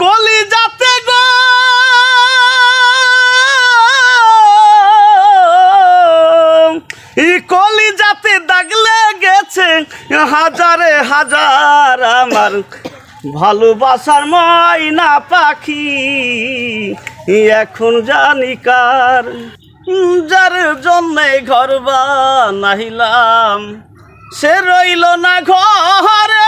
কলি গো। ই কলি যাতে দাগলে গেছে হাজারে হাজার আমার ভালোবাসার ময়না পাখি। এখন জানি কার, যার জন্যে ঘর বানাইলাম। সে রইল না ঘরে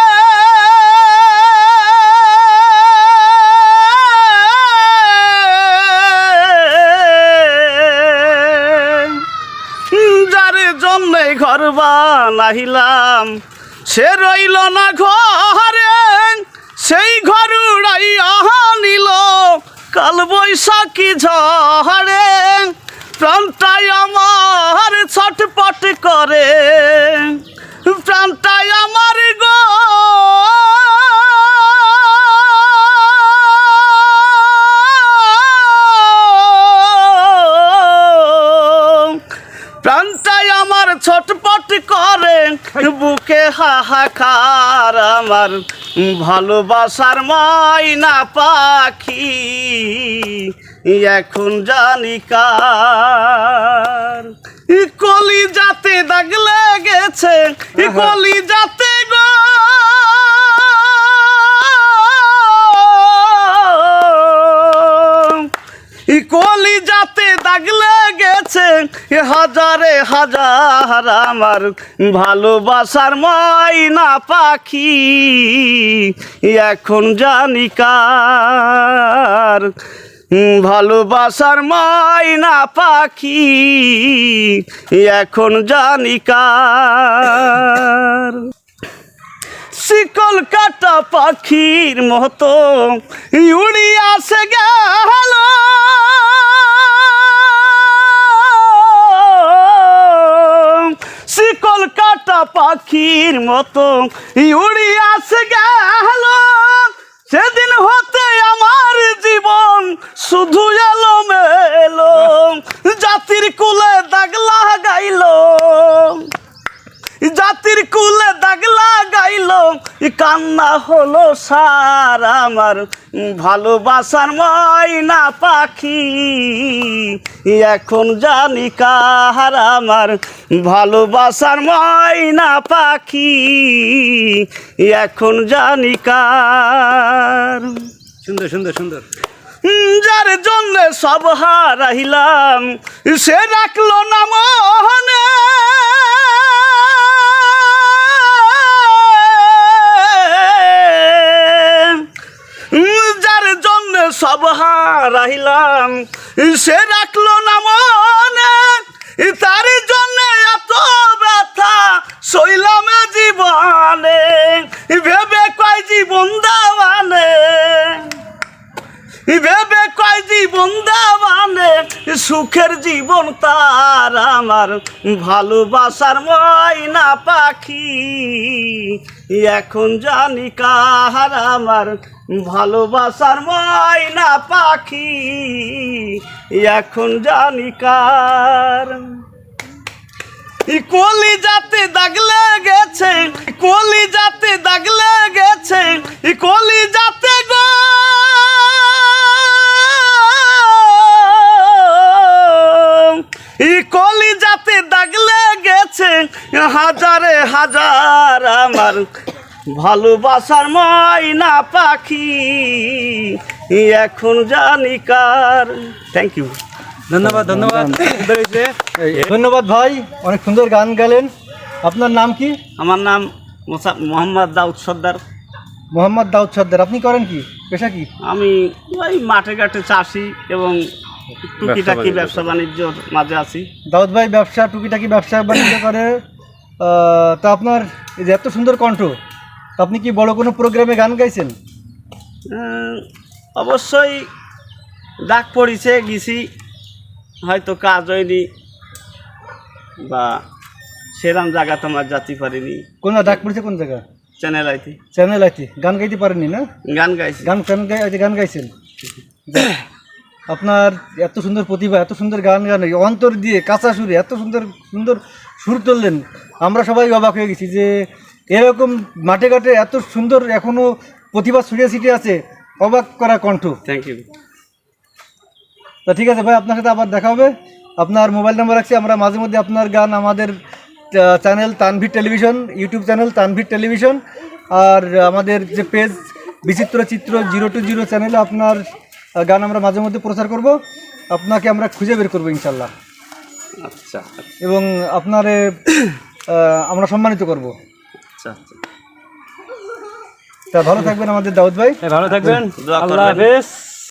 জন্যে নাহিলাম। সে রইল না ঘরে, সেই ঘর উড়াই নিল কাল বৈশাখী ঝড়ে, প্রাণটাই আমার হাহাকার আমার ভালোবাসার ময়না পাখি। এখন জানি কার। কলি যাতে দাগ লেগেছে কলি যাতে কলি যাতে দাগ লেগেছে। হাজারে হাজার আমার ভালোবাসার ময়না পাখি। এখন জানি কার ভালোবাসার ময়না পাখি। এখন জানি কার শিকল কাটা পাখির মতো। উড়িয়া সে গেল। পাখির মতো উড়িয়া সে গেল। সেদিন হতে আমার জীবন শুধু এলো মেলো জাতির কুলে দাগ লাগাইল। জাতির কুলে কান্না হলো সার আমার ভালোবাসার ময়না পাখি। এখন জানি কার আমার ভালোবাসার ময়না পাখি। এখন জানি কার। সুন্দর সুন্দর সুন্দর। যার জন্য সব হারাইলাম সে রাখল না মনে হারাইলাম সে সুখের জীবন তার আমার, ভালোবাসার ময়না পাখি। এখন জানি কার আমার, ভালোবাসার ময়না পাখি। এখন জানি কার। কলি যাতে দাগ লেগেছে ই কলি যাতে দাগ লেগেছে ই কলি যাতে গো হাজারে হাজার আমার ভালোবাসার ময়না পাখি। এখন জানি কার। থ্যাংক ইউ ধন্যবাদ ধন্যবাদ। ধন্যবাদ। ভাই অনেক সুন্দর গান গাইলেন। আপনার নাম কি? আমার নাম মোসা- মোহাম্মদ দাউদ সর্দার। মোহাম্মদ দাউদ সর্দার আপনি করেন কি? পেশা কি? আমি ওই মাঠে ঘাটে চাষি এবং টুকিটাকি ব্যবসা বাণিজ্যর মাঝে আছি। দাউদ ভাই ব্যবসা টুকিটাকি ব্যবসা বাণিজ্য করে। তা আপনার এই যে এত সুন্দর কণ্ঠ তা আপনি কি বড় কোনো প্রোগ্রামে গান গাইছেন? অবশ্যই ডাক পড়িছে গেছি। হয়তো কাজ হয়নি বা সেরাম জায়গা তোমার যাতে পারিনি। কোন ডাক পড়েছে কোন জায়গা? চ্যানেল আইতে চ্যানেল আইতে গান গাইতে পারেননি না? গান গাইছি। গান গান গাইছেন? আপনার এত সুন্দর প্রতিভা এত সুন্দর গান গান অন্তর দিয়ে কাঁচা সুরে এত সুন্দর সুন্দর সুর তুললেন। আমরা সবাই অবাক হয়ে গেছি যে এরকম মাঠে ঘাটে এত সুন্দর এখনও প্রতিভা ছড়িয়ে ছিটে আছে। অবাক করা কণ্ঠ। থ্যাংক ইউ তা ঠিক আছে ভাই আপনার সাথে আবার দেখা হবে। আপনার মোবাইল নাম্বার রাখছি আমরা মাঝে মধ্যে আপনার গান আমাদের channel Tanvir television YouTube channel Tanvir television আর আমাদের যে পেজ বিচিত্র চিত্র জিরো টু জিরো চ্যানেলে আপনার গান আমরা মাঝে মধ্যে প্রচার করব। আপনাকে আমরা খুঁজে বের করব ইনশাল্লাহ আচ্ছা এবং আপনারে আমরা সম্মানিত করব। আচ্ছা আচ্ছা। তা ভালো থাকবেন আমাদের দাউদ ভাই। ভালো থাকবেন। আল্লাহ হাফেজ।